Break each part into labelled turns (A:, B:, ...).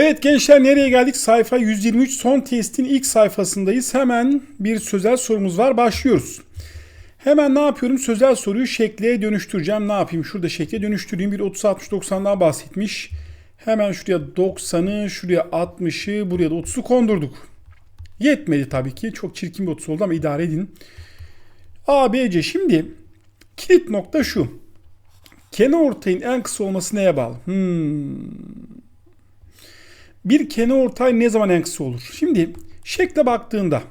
A: Evet gençler nereye geldik? Sayfa 123 son testin ilk sayfasındayız. Hemen bir sözel sorumuz var. Başlıyoruz. Hemen ne yapıyorum? Sözel soruyu şekle dönüştüreceğim. Ne yapayım? Şurada şekle dönüştüreyim. Bir 30 60 90'dan bahsetmiş. Hemen şuraya 90'ı, şuraya 60'ı, buraya da 30'u kondurduk. Yetmedi tabii ki. Çok çirkin bir 30 oldu ama idare edin. A, B, C. Şimdi kilit nokta şu. Kenar ortayın en kısa olması neye bağlı? Hmm. Bir kenar ortay ne zaman en kısa olur? Şimdi şekle baktığında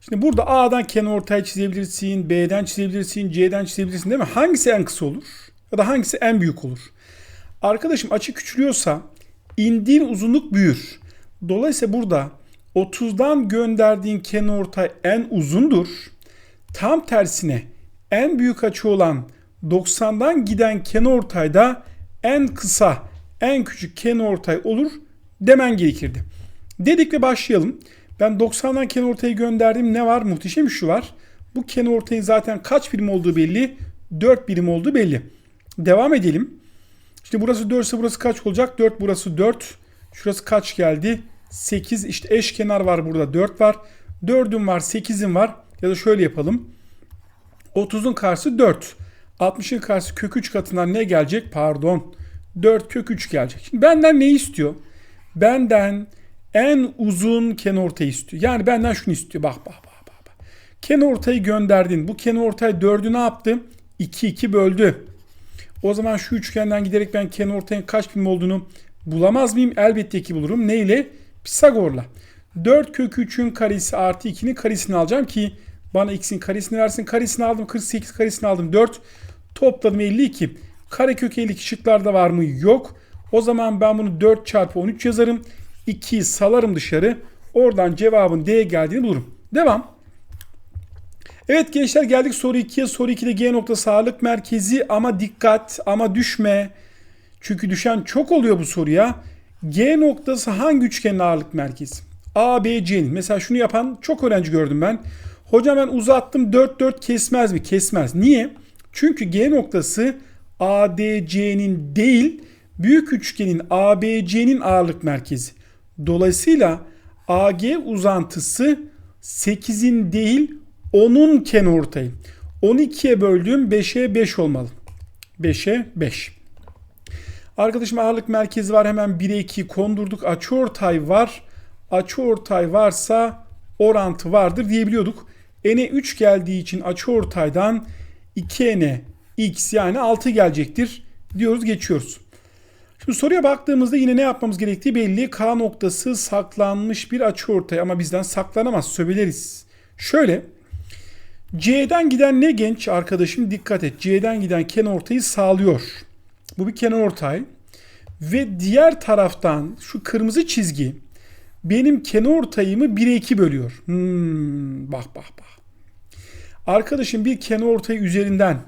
A: Şimdi burada A'dan kenar ortay çizebilirsin, B'den çizebilirsin, C'den çizebilirsin değil mi? Hangisi en kısa olur? Ya da hangisi en büyük olur? Arkadaşım açı küçülüyorsa indiğin uzunluk büyür. Dolayısıyla burada 30'dan gönderdiğin kenar ortay en uzundur. Tam tersine en büyük açı olan 90'dan giden kenar ortay da en kısa, en küçük kenar ortay olur demen gerekirdi. Dedik ve başlayalım. Ben 90'dan kenar ortayı gönderdim. Ne var? Muhteşem şu var. Bu kenar ortayın zaten kaç birim olduğu belli. 4 birim olduğu belli. Devam edelim. İşte burası 4 ise burası kaç olacak? 4 burası 4. Şurası kaç geldi? 8. İşte eş kenar var burada 4 var. 4'üm var 8'im var. Ya da şöyle yapalım. 30'un karşısı 4. 60'ın karşısı kök 3 katından ne gelecek? Pardon. 4 kök 3 gelecek. Şimdi benden ne istiyor? Benden en uzun kenarortayı istiyor. Yani benden şunu istiyor. Bak bak bak bak. bak. Kenarortayı gönderdin. Bu kenarortay 4'ü ne yaptı? 2 2 böldü. O zaman şu üçgenden giderek ben kenarortayın kaç birim olduğunu bulamaz mıyım? Elbette ki bulurum. Ne ile? Pisagor'la. 4 kök 3'ün karesi artı 2'nin karesini alacağım ki bana x'in karesini versin. Karesini aldım 48 karesini aldım 4. Topladım 52. Karekök 52 şıklarda var mı? Yok. O zaman ben bunu 4 çarpı 13 yazarım. 2'yi salarım dışarı. Oradan cevabın D'ye geldiğini bulurum. Devam. Evet gençler geldik soru 2'ye. Soru 2'de G noktası ağırlık merkezi ama dikkat ama düşme. Çünkü düşen çok oluyor bu soruya. G noktası hangi üçgenin ağırlık merkezi? A, B, C'nin. Mesela şunu yapan çok öğrenci gördüm ben. Hocam ben uzattım 4 4 kesmez mi? Kesmez. Niye? Çünkü G noktası ADC'nin değil büyük üçgenin ABC'nin ağırlık merkezi. Dolayısıyla AG uzantısı 8'in değil 10'un kenarortayı. 12'ye böldüğüm 5'e 5 olmalı. 5'e 5. Arkadaşım ağırlık merkezi var. Hemen 1'e 2 kondurduk. Açıortay var. Açıortay varsa orantı vardır diyebiliyorduk. N'e 3 geldiği için açıortaydan 2N'e x yani 6 gelecektir diyoruz geçiyoruz. Şimdi soruya baktığımızda yine ne yapmamız gerektiği belli. K noktası saklanmış bir açı ortaya ama bizden saklanamaz söyleriz. Şöyle C'den giden ne genç arkadaşım dikkat et. C'den giden kenar ortayı sağlıyor. Bu bir kenar ortay. Ve diğer taraftan şu kırmızı çizgi benim kenar ortayımı 1'e 2 bölüyor. Hmm, bak bak bak. Arkadaşım bir kenar ortayı üzerinden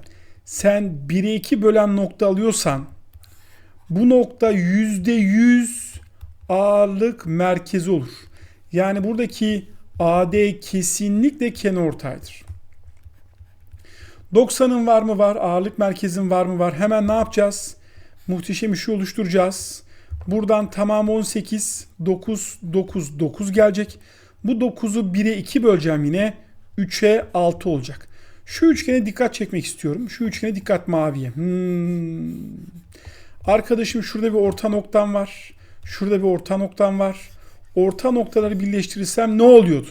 A: sen 1'e 2 bölen nokta alıyorsan bu nokta %100 ağırlık merkezi olur. Yani buradaki AD kesinlikle kenarortaydır. 90'ın var mı var? Ağırlık merkezin var mı var? Hemen ne yapacağız? Muhteşem işi oluşturacağız. Buradan tamam 18, 9, 9, 9 gelecek. Bu 9'u 1'e 2 böleceğim yine. 3'e 6 olacak. Şu üçgene dikkat çekmek istiyorum. Şu üçgene dikkat maviye. Hmm. Arkadaşım şurada bir orta noktam var. Şurada bir orta noktam var. Orta noktaları birleştirirsem ne oluyordu?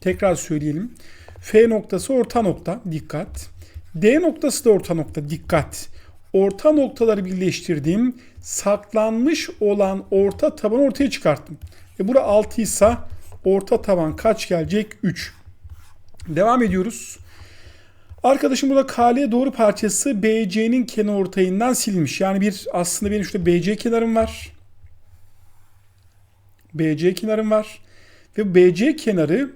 A: Tekrar söyleyelim. F noktası orta nokta. Dikkat. D noktası da orta nokta. Dikkat. Orta noktaları birleştirdim. Saklanmış olan orta tabanı ortaya çıkarttım. E bura 6 ise orta taban kaç gelecek? 3. Devam ediyoruz. Arkadaşım burada KL doğru parçası BC'nin kenar ortayından silmiş. Yani bir aslında benim şurada BC kenarım var. BC kenarım var. Ve BC kenarının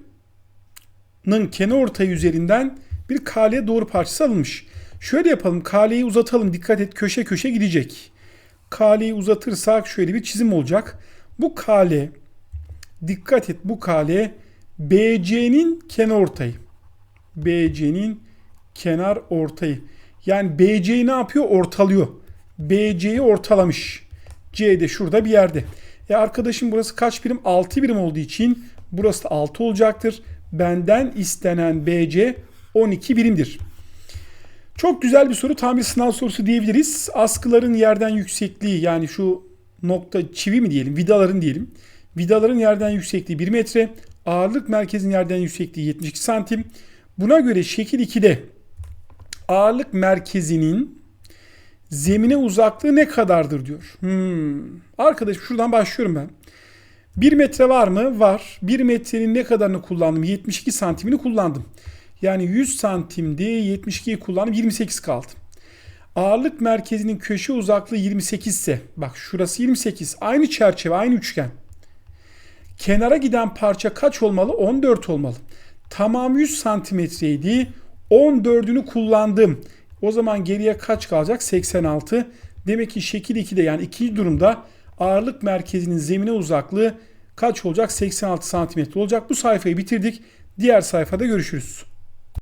A: kenar ortayı üzerinden bir KL doğru parçası alınmış. Şöyle yapalım. KL'yi uzatalım. Dikkat et köşe köşe gidecek. KL'yi uzatırsak şöyle bir çizim olacak. Bu KL dikkat et bu KL BC'nin kenar ortayı. BC'nin kenar ortayı. Yani BC'yi ne yapıyor? Ortalıyor. BC'yi ortalamış. C de şurada bir yerde. E arkadaşım burası kaç birim? 6 birim olduğu için burası da 6 olacaktır. Benden istenen BC 12 birimdir. Çok güzel bir soru. Tam bir sınav sorusu diyebiliriz. Askıların yerden yüksekliği yani şu nokta çivi mi diyelim, vidaların diyelim. Vidaların yerden yüksekliği 1 metre. Ağırlık merkezinin yerden yüksekliği 72 santim. Buna göre şekil 2'de ağırlık merkezinin zemine uzaklığı ne kadardır diyor. Hmm. Arkadaş şuradan başlıyorum ben. 1 metre var mı? Var. 1 metrenin ne kadarını kullandım? 72 santimini kullandım. Yani 100 santimde 72'yi kullandım 28 kaldı. Ağırlık merkezinin köşe uzaklığı 28 ise bak şurası 28 aynı çerçeve aynı üçgen. Kenara giden parça kaç olmalı? 14 olmalı. Tamam 100 santimetreydi. 14'ünü kullandım. O zaman geriye kaç kalacak? 86. Demek ki şekil 2'de yani ikinci durumda ağırlık merkezinin zemine uzaklığı kaç olacak? 86 santimetre olacak. Bu sayfayı bitirdik. Diğer sayfada görüşürüz.